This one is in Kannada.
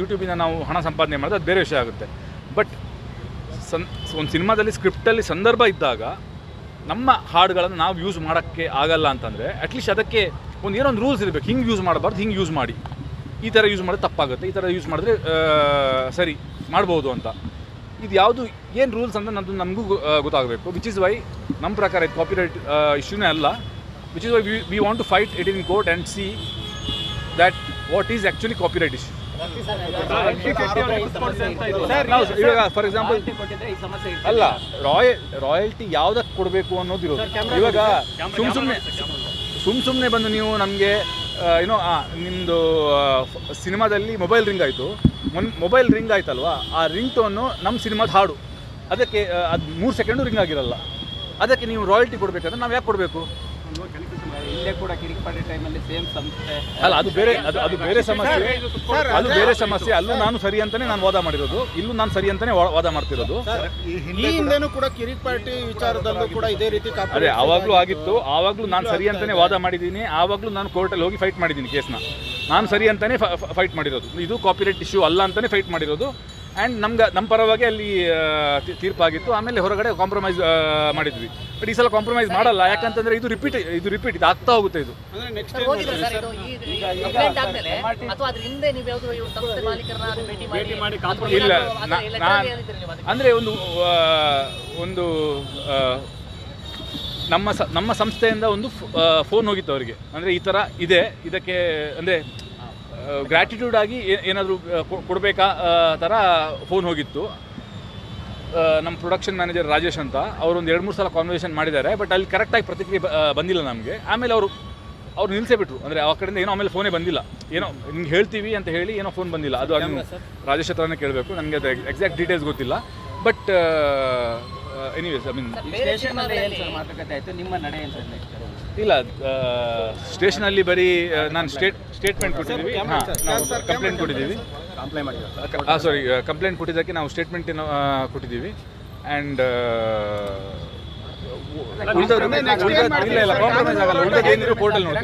ಯೂಟ್ಯೂಬಿಂದ ನಾವು ಹಣ ಸಂಪಾದನೆ ಮಾಡಿದ್ರೆ ಅದು ಬೇರೆ ವಿಷಯ ಆಗುತ್ತೆ. ಬಟ್ ಸನ್, ಒಂದು ಸಿನಿಮಾದಲ್ಲಿ ಸ್ಕ್ರಿಪ್ಟಲ್ಲಿ ಸಂದರ್ಭ ಇದ್ದಾಗ ನಮ್ಮ ಹಾಡುಗಳನ್ನು ನಾವು ಯೂಸ್ ಮಾಡೋಕ್ಕೆ ಆಗಲ್ಲ ಅಂತಂದರೆ ಅಟ್ಲೀಸ್ಟ್ ಅದಕ್ಕೆ ಒಂದು ಏನೋ ಒಂದು ರೂಲ್ಸ್ ಇರಬೇಕು. ಹಿಂಗೆ ಯೂಸ್ ಮಾಡಬಾರ್ದು, ಹಿಂಗೆ ಯೂಸ್ ಮಾಡಿ. ಈ ಥರ ಯೂಸ್ ಮಾಡಿದ್ರೆ ತಪ್ಪಾಗುತ್ತೆ. ಈ ಥರ ಯೂಸ್ ಮಾಡಿದ್ರೆ ಸರಿ, ಮಾಡ್ಬೋದು ಅಂತ. ಇದು ಯಾವುದು, ಏನು ರೂಲ್ಸ್ ಅಂತ ನಮ್ಮದು ನಮಗೂ ಗೊತ್ತಾಗಬೇಕು. ವಿಚ್ ಇಸ್ ವೈ ನಮ್ಮ ಪ್ರಕಾರ ಇದು ಕಾಪಿರೈಟ್ ಇಶ್ಯೂನೇ ಅಲ್ಲ. Which is why we want to fight it in court and see that what is actually copyright issue ಇವಾಗ ಫಾರ್ ಎಕ್ಸಾಂಪಲ್ ಅಲ್ಲ ರಾಯಲ್ ರಾಯಲ್ಟಿ ಯಾವ್ದಕ್ಕೆ ಕೊಡಬೇಕು ಅನ್ನೋದು ಇರೋದು. ಇವಾಗ ಸುಮ್ ಸುಮ್ನೆ ಸುಮ್ ಸುಮ್ನೆ ಬಂದು ನೀವು ನಮಗೆ ಏನೋ ನಿಮ್ಮದು ಸಿನಿಮಾದಲ್ಲಿ ಮೊಬೈಲ್ ರಿಂಗ್ ಆಯಿತು. ಮೊನ್ ಮೊಬೈಲ್ ರಿಂಗ್ ಆಯ್ತಲ್ವಾ? ಆ ರಿಂಗ್ ಟೋನು ನಮ್ಮ ಸಿನಿಮಾದ ಹಾಡು. ಅದಕ್ಕೆ ಅದು ಮೂರು ಸೆಕೆಂಡು ರಿಂಗ್ ಆಗಿರಲ್ಲ. ಅದಕ್ಕೆ ನೀವು ರಾಯಲ್ಟಿ ಕೊಡಬೇಕಂದ್ರೆ ನಾವು ಯಾಕೆ ಕೊಡಬೇಕು? ಇಲ್ಲೇ ಕೂಡ ಕಿರಿಕ್ಪಾಡಿ ಟೈಮಲ್ಲಿ ಸೇಮ್ ಸಂಸ್ಥೆ ಅಲ್ಲ ಅದು ಬೇರೆ ಅದು ಅದು ಬೇರೆ ಸಮಸ್ಯೆ. ಅದು ಬೇರೆ ಸಮಸ್ಯೆ. ಅಲ್ಲೂ ನಾನು ಸರಿ ಅಂತಾನೆ ನಾನು ವಾದ ಮಾಡಿರೋದು. ಇಲ್ಲೂ ನಾನು ಸರಿ ಅಂತಾನೆ ವಾದ ಮಾಡ್ತಿರೋದು. ಈ ಹಿಂದೆನೂ ಕೂಡ ಕಿರಿಕ್ ಪಾರ್ಟಿ ವಿಚಾರದಲ್ಲೂ ಕೂಡ ಇದೇ ರೀತಿ ಅದೇ ಆವಾಗಲೂ ಆಗಿತ್ತು. ಆವಾಗಲೂ ನಾನು ಸರಿ ಅಂತಾನೆ ವಾದ ಮಾಡಿದ್ದೀನಿ. ಆವಾಗಲೂ ನಾನು ಕೋರ್ಟಲ್ಲಿ ಹೋಗಿ ಫೈಟ್ ಮಾಡಿದ್ದೀನಿ ಕೇಸ್ನ ನಾನು ಸರಿ ಅಂತಾನೆ ಫೈಟ್ ಮಾಡಿರೋದು. ಇದು ಕಾಪಿರೈಟ್ ಇಶ್ಯೂ ಅಲ್ಲ ಅಂತಾನೆ ಫೈಟ್ ಮಾಡಿರೋದು. ಆ್ಯಂಡ್ ನಮ್ಗೆ ನಮ್ಮ ಪರವಾಗಿ ಅಲ್ಲಿ ತೀರ್ಪಾಗಿತ್ತು. ಆಮೇಲೆ ಹೊರಗಡೆ ಕಾಂಪ್ರಮೈಸ್ ಮಾಡಿದ್ವಿ. ಬಟ್ ಈ ಸಲ ಕಾಂಪ್ರಮೈಸ್ ಮಾಡಲ್ಲ. ಯಾಕಂತಂದ್ರೆ ಇದು ರಿಪೀಟ್ ಇದು ರಿಪೀಟ್ ಇದು ಆಗ್ತಾ ಹೋಗುತ್ತೆ ಇದು. ಅಂದ್ರೆ ನೆಕ್ಸ್ಟ್ ಸರ್, ಹೋಗಿದ್ರಾ ಸರ್ ಇದು ಈ ಕಂಪ್ಲೇಂಟ್ ಆದ್ಮೇಲೆ ಅಥವಾ ಅದ್ರ ಹಿಂದೆ ನೀವು ಯಾವ್ದು ಇವ್ರು ಸಂಸ್ಥೆ ಮಾಲೀಕರನ್ನ ಭೇಟಿ ಮಾಡಿ ಅಥವಾ ಇಲ್ಲ ಅಂದ್ರೆ ಒಂದು ಒಂದು ನಮ್ಮ ನಮ್ಮ ಸಂಸ್ಥೆಯಿಂದ ಒಂದು ಫೋನ್ ಹೋಗಿತ್ತು ಅವರಿಗೆ. ಅಂದರೆ ಈ ಥರ ಇದೆ. ಇದಕ್ಕೆ ಅಂದರೆ ಗ್ರ್ಯಾಟಿಟ್ಯೂಡ್ ಆಗಿ ಏನಾದರೂ ಕೊಡಬೇಕಾ ಥರ ಫೋನ್ ಹೋಗಿತ್ತು. ನಮ್ಮ ಪ್ರೊಡಕ್ಷನ್ ಮ್ಯಾನೇಜರ್ ರಾಜೇಶ್ ಅಂತ ಅವರು ಒಂದು ಎರಡು ಮೂರು ಸಲ ಕಾನ್ವರ್ಸೇಷನ್ ಮಾಡಿದ್ದಾರೆ ಬಟ್ ಅಲ್ಲಿ ಕರೆಕ್ಟಾಗಿ ಪ್ರತಿಕ್ರಿಯೆ ಬಂದಿಲ್ಲ ನಮಗೆ. ಆಮೇಲೆ ಅವರು ಅವ್ರು ನಿಲ್ಲಿಸೇ ಬಿಟ್ರು. ಅಂದರೆ ಆ ಕಡೆಯಿಂದ ಏನೋ ಆಮೇಲೆ ಫೋನೇ ಬಂದಿಲ್ಲ. ಏನೋ ನಿಮ್ಗೆ ಹೇಳ್ತೀವಿ ಅಂತ ಹೇಳಿ ಏನೋ ಫೋನ್ ಬಂದಿಲ್ಲ. ಅದು ಅದು ರಾಜೇಶ್ ಹತ್ರನೇ ಕೇಳಬೇಕು. ನನಗೆ ಅದು ಎಕ್ಸಾಕ್ಟ್ ಡೀಟೇಲ್ಸ್ ಗೊತ್ತಿಲ್ಲ. But anyways I mean station ಅಲ್ಲಿ ಏನ್ ಸರ್ ಮಾತುಕತೆ ಆಯಿತು? ನಿಮ್ಮ ನಡೆ ಇಲ್ಲ ಸ್ಟೇಷನಲ್ಲಿ ಬರೀ ನಾನು ಸ್ಟೇಟ್ ಸ್ಟೇಟ್ಮೆಂಟ್ ಕೊಟ್ಟಿದ್ದೀವಿ. ಹಾಂ ನಾವು ಕಂಪ್ಲೇಂಟ್ ಕೊಟ್ಟಿದ್ದೀವಿ. ಹಾಂ ಸಾರಿ ಕಂಪ್ಲೇಂಟ್ ಕೊಟ್ಟಿದ್ದಕ್ಕೆ ನಾವು ಸ್ಟೇಟ್ಮೆಂಟ್ ಕೊಟ್ಟಿದ್ದೀವಿ. ಆ್ಯಂಡ್ ಉಳಿದವ್ರು ಇಲ್ಲ ಇಲ್ಲ ಕಾಂಪ್ರಮೈಸ್ ಆಗಲ್ಲ. ಉಳಿದದ್ದು ಏನಿದ್ರು ಕೋರ್ಟಲ್ಲಿ ನೋಡಿ